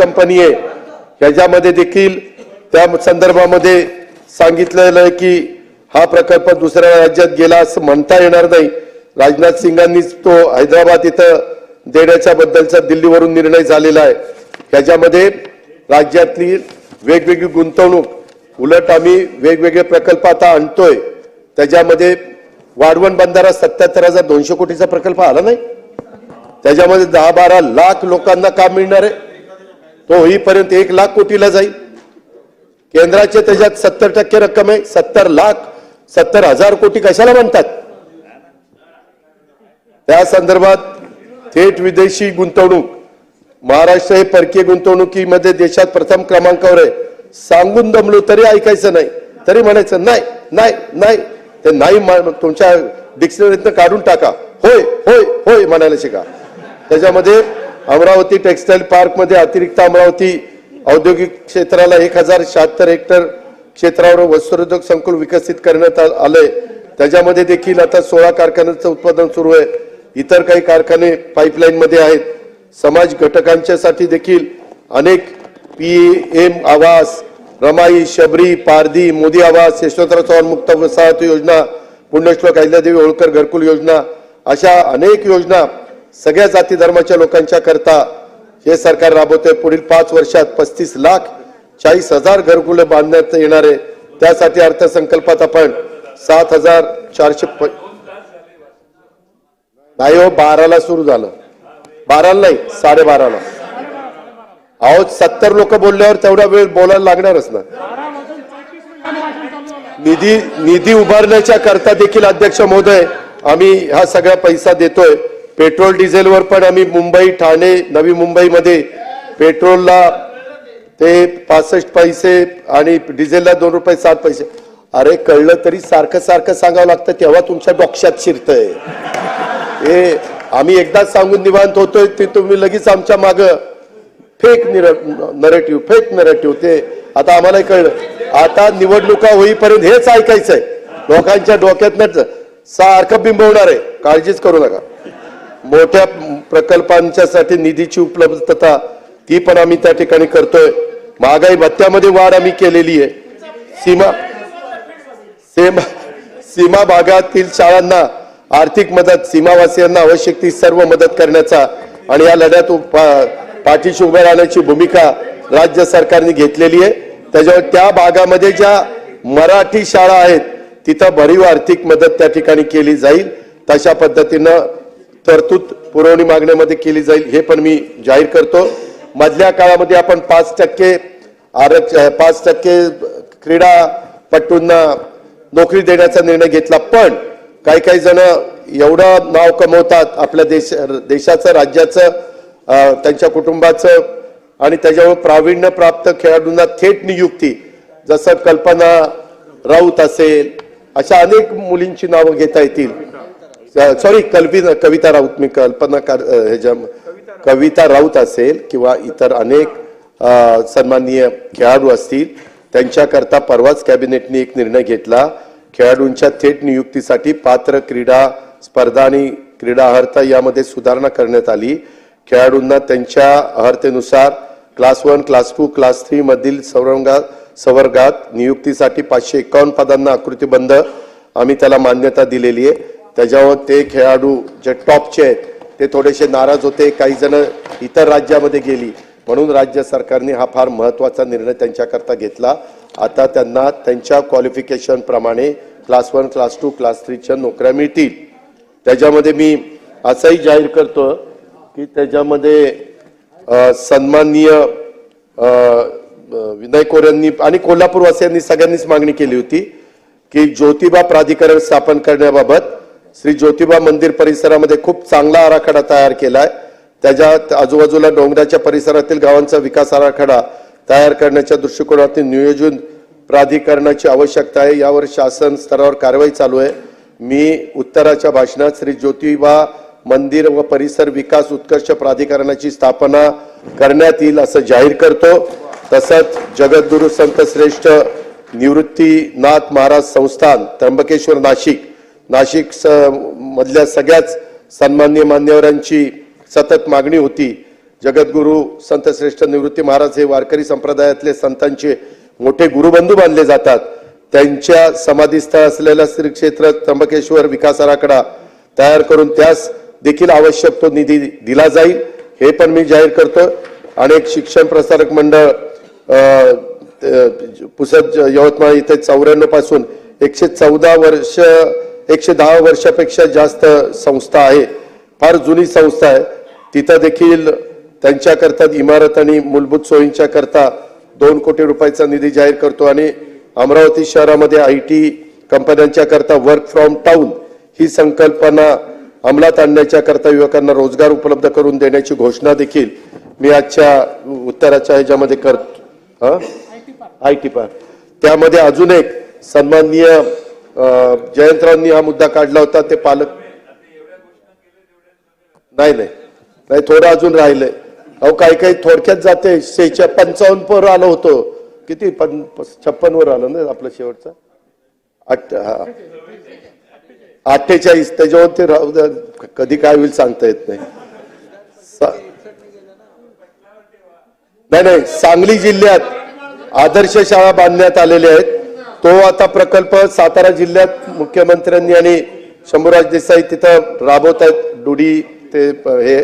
Company आहे. ह्याच्यामध्ये देखील त्या संदर्भामध्ये सांगितलेलं आहे की हा प्रकल्प दुसऱ्या राज्यात गेला असं म्हणता येणार नाही. राजनाथ सिंगांनीच तो हैदराबाद इथं देण्याच्या बद्दलचा दिल्लीवरून निर्णय झालेला आहे. ह्याच्यामध्ये राज्यातली वेगवेगळी गुंतवणूक उलट आम्ही वेगवेगळे प्रकल्प आता आणतोय. त्याच्यामध्ये वाढवण बंधारा सत्याहत्तर हजार दोनशे कोटीचा प्रकल्प आला नाही. त्याच्यामध्ये दहा बारा लाख लोकांना काम मिळणार आहे. तो होईपर्यंत एक लाख कोटीला जाईल. केंद्राचे त्याच्यात सत्तर टक्के रक्कम आहे. सत्तर लाख सत्तर हजार कोटी कशाला म्हणतात? त्या संदर्भात थेट विदेशी गुंतवणूक महाराष्ट्र हे परकीय गुंतवणुकीमध्ये देशात प्रथम क्रमांकावर आहे. सांगून दमलो तरी ऐकायचं नाही. तरी म्हणायचं नाही नाही नाही. ते नाही तुमच्या डिक्शनरीतनं काढून टाका. होय होय होय म्हणायला शिका. त्याच्यामध्ये अमरावती टेक्सटाईल पार्कमध्ये अतिरिक्त अमरावती औद्योगिक क्षेत्राला एक हजार शहात्तर हेक्टर क्षेत्रावर वस्त्रोद्योग संकुल विकसित करण्यात आलंय. त्याच्यामध्ये देखील आता सोळा कारखान्यांचं उत्पादन सुरू आहे. इतर काही कारखाने पाईपलाईनमध्ये आहेत. समाज घटकांच्यासाठी देखील अनेक पी एम आवास रमाई शबरी पारधी मोदी आवास यशवंतराव चव्हाण मुक्त वसाहत योजना पुण्यश्लोक अहिल्यादेवी होळकर घरकुल योजना अशा अनेक योजना सगळ्या जाती धर्माच्या लोकांच्या करता हे सरकार राबवते पुढील पाच वर्षात पस्तीस लाख चाळीस हजार घरकुले बांधण्यात येणार. आहे त्यासाठी अर्थसंकल्पात आपण सात हजार चारशे प- नाही हो बाराला सुरू झालं. बाराला नाही साडेबाराला. अहो सत्तर लोक बोलल्यावर तेवढा वेळ बोलायला लागणारच ना. निधी निधी उभारण्याच्या करता देखील अध्यक्ष महोदय आम्ही हा सगळा पैसा देतोय. पेट्रोल डिझेलवर पण आम्ही मुंबई ठाणे नवी मुंबईमध्ये पेट्रोलला ते पासष्ट पैसे आणि डिझेलला दोन रुपये सात पैसे. अरे कळलं तरी सारखं सारखं सांगावं लागतं तेव्हा तुमच्या डोक्यात शिरतंय. हे आम्ही एकदाच सांगून निवांत होतोय ते तुम्ही लगेच आमच्या माग फेक निर नरेटिव्ह फेक नरेटिव्ह ते आता आम्हालाही कळलं. आता निवडणुका होईपर्यंत हेच ऐकायचंय. लोकांच्या डोक्यात सारखं बिंबवणार आहे. काळजीच करू नका. मोठ्या प्रकल्पांच्यासाठी निधीची उपलब्धता ती पण आम्ही त्या ठिकाणी करतोय. महागाई भत्त्यामध्ये वाढ आम्ही केलेली आहे. सीमा सीमा सीमा भागातील शाळांना आर्थिक मदत सीमावासियांना आवश्यक ती सर्व मदत करण्याचा आणि या लढ्यात उप- पाठीशी उभे राहण्याची भूमिका राज्य सरकारने घेतलेली आहे. त्याच्यावर त्या भागामध्ये ज्या मराठी शाळा आहेत तिथं भरीव आर्थिक मदत त्या ठिकाणी केली जाईल. तशा पद्धतीनं तरतूद पुरवणी मागण्यामध्ये केली जाईल हे पण मी जाहीर करतो. मधल्या काळामध्ये आपण पाच टक्के आरक्ष पाच टक्के क्रीडापटूंना नोकरी देण्याचा निर्णय घेतला पण काही काही जण एवढं नाव कमवतात आपल्या देश देशाचं राज्याचं त्यांच्या कुटुंबाचं आणि त्याच्यावर प्रावीण्य प्राप्त खेळाडूंना थेट नियुक्ती. जसं कल्पना राऊत असेल अशा अनेक मुलींची नावं घेता येतील. सॉरी कल्पना कविता राऊत मी कल्पना ह्याच्या कविता राऊत असेल किंवा इतर अनेक सन्माननीय खेळाडू असतील त्यांच्याकरता परवाच कॅबिनेटने एक निर्णय घेतला. खेळाडूंच्या थेट नियुक्तीसाठी पात्र क्रीडा स्पर्धा आणि क्रीडा अर्हता यामध्ये सुधारणा करण्यात आली. खेळाडूंना त्यांच्या अर्हतेनुसार class one class two class three मधील संवर्गात संवर्गात नियुक्तीसाठी पाचशे एकावन्न पदांना आकृतीबंध आम्ही त्याला मान्यता दिलेली आहे. त्याच्यावर ते खेळाडू जे टॉपचे आहेत ते थोडेसे नाराज होते. काही जण इतर राज्यामध्ये गेली. म्हणून राज्य सरकारने हा फार महत्त्वाचा निर्णय त्यांच्याकरता घेतला. आता त्यांना त्यांच्या क्वालिफिकेशनप्रमाणे class one class two class थ्रीच्या नोकऱ्या मिळतील. त्याच्यामध्ये मी असंही जाहीर करतो की त्याच्यामध्ये सन्माननीय विनय कोऱ्यांनी आणि कोल्हापूरवासियांनी सगळ्यांनीच मागणी केली होती की ज्योतिबा प्राधिकरण स्थापन करण्याबाबत श्री ज्योतिबा मंदिर परिसरामध्ये खूप चांगला आराखडा तयार केलाय. त्याच्या आजूबाजूला डोंगराच्या परिसरातील गावांचा विकास आराखडा तयार करण्याच्या दृष्टिकोनातून नियोजन प्राधिकरणाची आवश्यकता आहे. यावर शासन स्तरावर कारवाई चालू आहे. मी उत्तराच्या भाषणात श्री ज्योतिबा मंदिर व परिसर विकास उत्कर्ष प्राधिकरणाची स्थापना करण्यात येईल असं जाहीर करतो. तसंच जगद्गुरु संत श्रेष्ठ निवृत्तीनाथ महाराज संस्थान त्र्यंबकेश्वर नाशिक नाशिक स- मधल्या सगळ्याच सन्मान्य मान्यवरांची सतत मागणी होती. जगद्गुरू संत श्रेष्ठ निवृत्ती महाराज हे वारकरी संप्रदायातले संतांचे मोठे गुरुबंधू मानले जातात. त्यांच्या समाधीस्थळ असलेल्या श्री क्षेत्र त्र्यंबकेश्वर विकास आराखडा तयार करून त्यास देखील आवश्यक तो निधी दिला जाईल हे पण मी जाहीर करतो. अनेक शिक्षण प्रसारक मंडळ पुसद यवतमाळ इथे चौऱ्याण्णवपासून एकशे चौदा वर्ष एकशे दहा वर्षापेक्षा जास्त संस्था आहे फार जुनी संस्था आहे. तिथं देखील त्यांच्याकरता इमारत आणि मूलभूत सोयींच्या करता दोन कोटी रुपयाचा निधी जाहीर करतो आणि अमरावती शहरामध्ये आय टी कंपन्यांच्या करता वर्क फ्रॉम टाउन ही संकल्पना अंमलात आणण्याच्या करता युवकांना रोजगार उपलब्ध करून देण्याची घोषणा देखील मी आजच्या उत्तराच्या ह्याच्यामध्ये करतो. I T park. त्यामध्ये अजून एक सन्माननीय जयंतरावांनी हा मुद्दा काढला होता ते पालक नाही नाही. नाही थोडं अजून राहिलंय अहो काही काही थोडक्यात जाते. शेच्या पंचावन्न पर आलो होतो. किती? पण छप्पन वर आलं ना आपलं शेवटचं? आठ हा. अठ्ठेचाळीस. त्याच्यावर ते राहू कधी काय होईल सांगता येत नाही. सा- नाही नाही. सांगली जिल्ह्यात आदर्श शाळा बांधण्यात आलेल्या आहेत. तो आता प्रकल्प सातारा जिल्ह्यात मुख्यमंत्र्यांनी आणि शंभूराज देसाई तिथं राबवत आहेत. डुडी ते हे.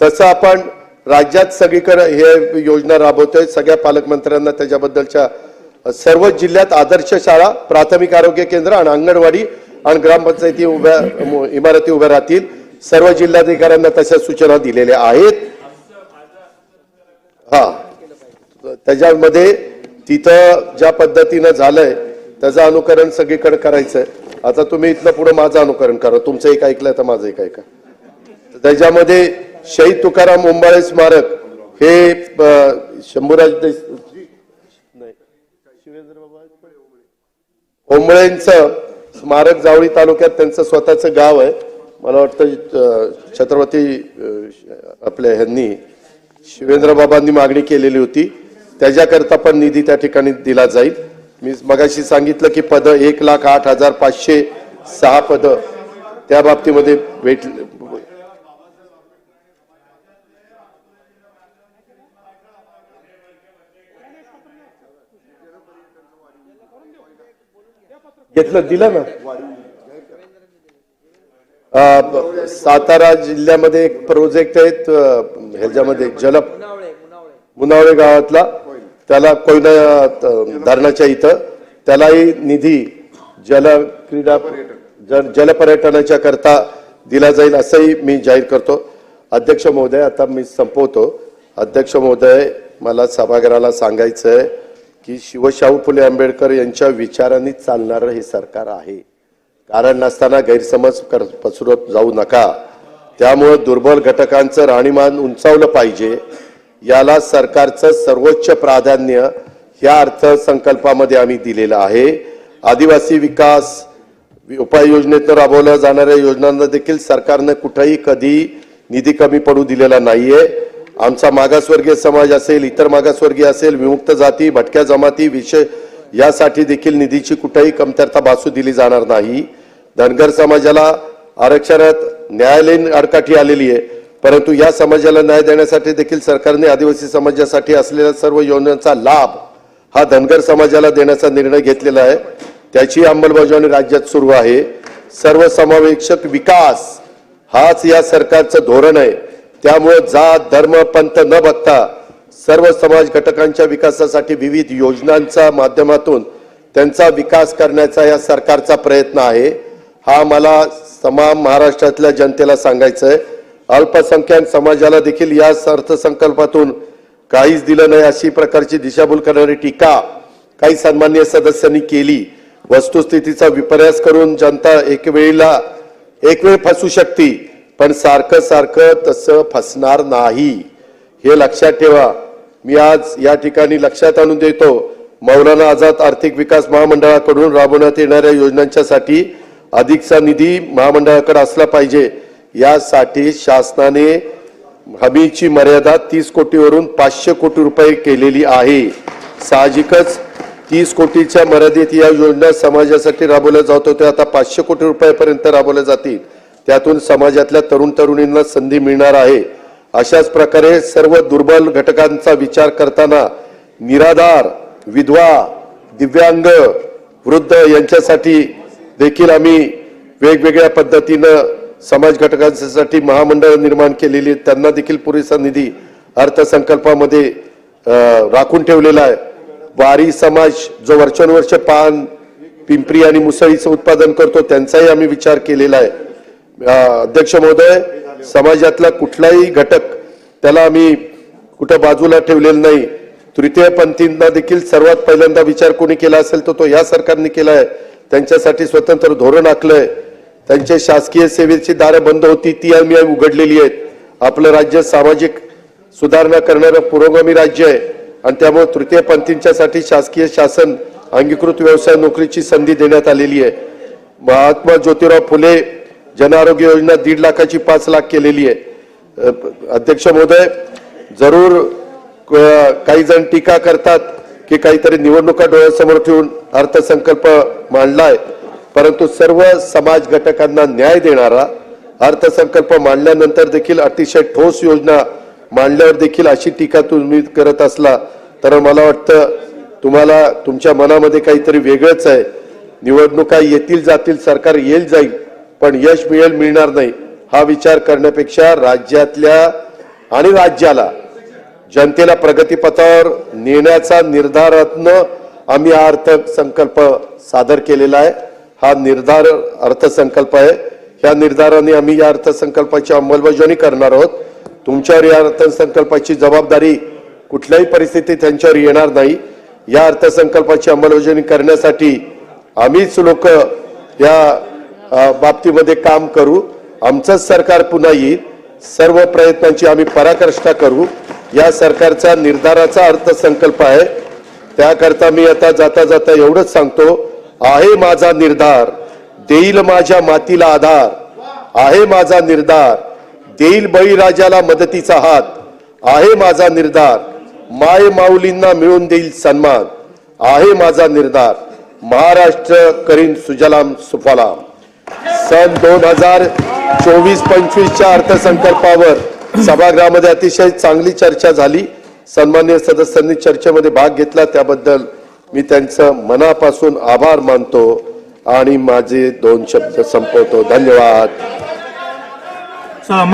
तसं आपण राज्यात सगळीकडे हे योजना राबवतोय. सगळ्या पालकमंत्र्यांना त्याच्याबद्दलच्या सर्व जिल्ह्यात आदर्श शाळा प्राथमिक आरोग्य केंद्र आणि अंगणवाडी आणि ग्रामपंचायती उभ्या इमारती उभ्या राहतील. सर्व जिल्हाधिकाऱ्यांना तशा सूचना दिलेल्या आहेत. हा. त्याच्यामध्ये तिथं ज्या पद्धतीनं झालंय त्याचं अनुकरण सगळीकडे करायचंय. आता तुम्ही इथलं पुढे माझं अनुकरण करा. तुमचं एक ऐकलं तर माझं एक ऐका. त्याच्यामध्ये शहीद तुकाराम ओंबाळे स्मारक हे शंभूराज देश ओंबळेंचं स्मारक जावळी तालुक्यात त्यांचं स्वतःचं गाव आहे. मला वाटतं छत्रपती आपल्या ह्यांनी शिवेंद्र बाबांनी मागणी केलेली होती. त्याच्याकरता पण निधी त्या ठिकाणी दिला जाईल. मी मगाशी सांगितलं की पद एक लाख आठ हजार पाचशे सहा पद. त्या बाबतीमध्ये भेट घेतलं दिलं ना? सातारा जिल्ह्यामध्ये एक प्रोजेक्ट आहे ह्याच्यामध्ये जल मुनावळे गावातला. त्याला कोयना धरणाच्या इथं त्यालाही निधी जल क्रीडा जल जलपर्यटनाच्या करता दिला जाईल असंही मी जाहीर करतो. अध्यक्ष महोदय आता मी संपवतो. अध्यक्ष महोदय मला सभागृहाला सांगायचं आहे की शिवशाहू फुले आंबेडकर यांच्या विचारांनी चालणारं हे सरकार आहे. कारण नसताना गैरसमज कर पसरत जाऊ नका. त्यामुळं दुर्बल घटकांचं राहणीमान उंचावलं पाहिजे. याला सरकारचं सर्वोच्च प्राधान्य या अर्थसंकल्पामध्ये आम्ही दिलेलं आहे. आदिवासी विकास उपाययोजनेतून राबवल्या जाणाऱ्या योजनांना देखील सरकारनं कुठंही कधी निधी कमी पडू दिलेला नाहीये. आमचा मागासवर्गीय समाज असेल इतर मागासवर्गीय असेल विमुक्त जाती भटक्या जमाती विषय यासाठी देखील निधीची कुठेही कमतरता भासू दिली जाणार नाही. धनगर समाजाला आरक्षणात न्यायालयीन अडकाठी आलेली आहे. परंतु या समाजाला न्याय देण्यासाठी देखील सरकारने आदिवासी समाजासाठी असलेल्या सर्व योजनांचा लाभ हा धनगर समाजाला देण्याचा निर्णय घेतलेला आहे. त्याची अंमलबजावणी राज्यात सुरू आहे. सर्वसमावेशक विकास हाच या सरकारचं धोरण आहे. त्यामुळे जात धर्म पंथ न बघता सर्व समाज घटकांच्या विकासासाठी विविध योजनांच्या माध्यमातून त्यांचा विकास करण्याचा या सरकारचा प्रयत्न आहे. हा मला तमाम महाराष्ट्रातल्या जनतेला सांगायचं आहे अल्पसंख्याक समाजाला देखील या अर्थसंकल्पातून काहीच दिलं नाही अशी प्रकारची दिशाभूल करणारी टीका काही सन्मान्य सदस्यांनी केली. वस्तुस्थितीचा विपर्यास करून जनता एक वेळेला एक वेळ फसू शकते पण सारखं सारखं तसं फसणार नाही. हे लक्षात ठेवा. मी आज या ठिकाणी लक्षात आणून देतो मौलाना आझाद आर्थिक विकास महामंडळाकडून राबवण्यात येणाऱ्या योजनांच्यासाठी अधिकचा निधी महामंडळाकडे असला पाहिजे. यासाठी शासनाने हमीची मर्यादा तीस कोटीवरून पाचशे कोटी रुपये केलेली आहे. साहजिकच तीस कोटीच्या मर्यादेत या योजना समाजासाठी राबवल्या जात होत्या आता पाचशे कोटी रुपयापर्यंत राबवल्या जातील. त्यातून समाजातल्या तरुण तरुणींना संधी मिळणार आहे. अशाच प्रकारे सर्व दुर्बल घटकांचा विचार करताना निराधार विधवा दिव्यांग वृद्ध यांच्यासाठी देखील आम्ही वेगवेगळ्या पद्धतीनं समाज घटकांसाठी महामंडळ निर्माण केलेली त्यांना देखील पुरेसा निधी अर्थसंकल्पामध्ये राखून ठेवलेला आहे. वारी समाज जो वर्षानुवर्ष पान पिंपरी आणि मुसळीचं उत्पादन करतो त्यांचाही आम्ही विचार केलेला आहे. अध्यक्ष महोदय समाजातला कुठलाही घटक त्याला आम्ही कुठं बाजूला ठेवलेलं नाही. तृतीयपंथींना देखील सर्वात पहिल्यांदा विचार कोणी केला असेल तर तो या सरकारने केला आहे. त्यांच्यासाठी स्वतंत्र धोरण आखलं आहे त्यांच्या शासकीय सेवेची दारं बंद होती ती आम्ही उघडलेली आहेत. आपलं राज्य सामाजिक सुधारणा करणारं पुरोगामी राज्य आहे आणि त्यामुळे तृतीयपंथींच्यासाठी शासकीय शासन अंगीकृत व्यवसाय नोकरीची संधी देण्यात आलेली आहे. महात्मा ज्योतिराव फुले जन आरोग्य योजना दीड लाखाची पाच लाख केलेली आहे. अध्यक्ष महोदय जरूर काही जण टीका करतात की काहीतरी निवडणुका डोळ्यासमोर ठेवून अर्थसंकल्प मांडलाय. परंतु सर्व समाज घटकांना न्याय देणारा अर्थसंकल्प मांडल्यानंतर देखील अतिशय ठोस योजना मांडल्यावर देखील अशी टीका तुम्ही करत असला तर मला वाटतं तुम्हाला तुमच्या मनामध्ये काहीतरी वेगळंच आहे. निवडणुका येतील जातील सरकार येईल जाईल पण यश मिळेल मिळणार नाही हा विचार करण्यापेक्षा राज्यातल्या आणि राज्याला जनतेला प्रगतीपथावर नेण्याचा निर्धारातनं आम्ही हा अर्थसंकल्प सादर केलेला आहे. हा निर्धार अर्थसंकल्प आहे. या निर्धाराने आम्ही या अर्थसंकल्पाची अंमलबजावणी करणार आहोत. तुमच्यावर या अर्थसंकल्पाची जबाबदारी कुठल्याही परिस्थितीत त्यांच्यावर येणार नाही. या अर्थसंकल्पाची अंमलबजावणी करण्यासाठी आम्हीच लोक या बाबतीमध्ये काम करू. आमचंच सरकार पुन्हा येईल. सर्व प्रयत्नांची आम्ही पराकाष्ठा करू. या सरकारचा निर्धाराचा अर्थसंकल्प आहे. त्याकरता मी आता जाता जाता एवढंच सांगतो. आहे माझा निर्धार. देईल माझ्या मातीला आधार. आहे माझा निर्धार. देईल बळीराजाला मदतीचा हात. आहे माझा निर्धार. माय माऊलींना मिळून देईल सन्मान. आहे माझा निर्धार. महाराष्ट्र करीन सुजलाम सुफलाम. सन दोन हजार चोवीस पंचवीसच्या अर्थसंकल्पावर सभागृहामध्ये अतिशय चांगली चर्चा झाली. सन्मान्य सदस्यांनी चर्चेमध्ये भाग घेतला. त्याबद्दल मी त्यांचं मनापासून आभार मानतो आणि माझे दोन शब्द संपवतो. धन्यवाद.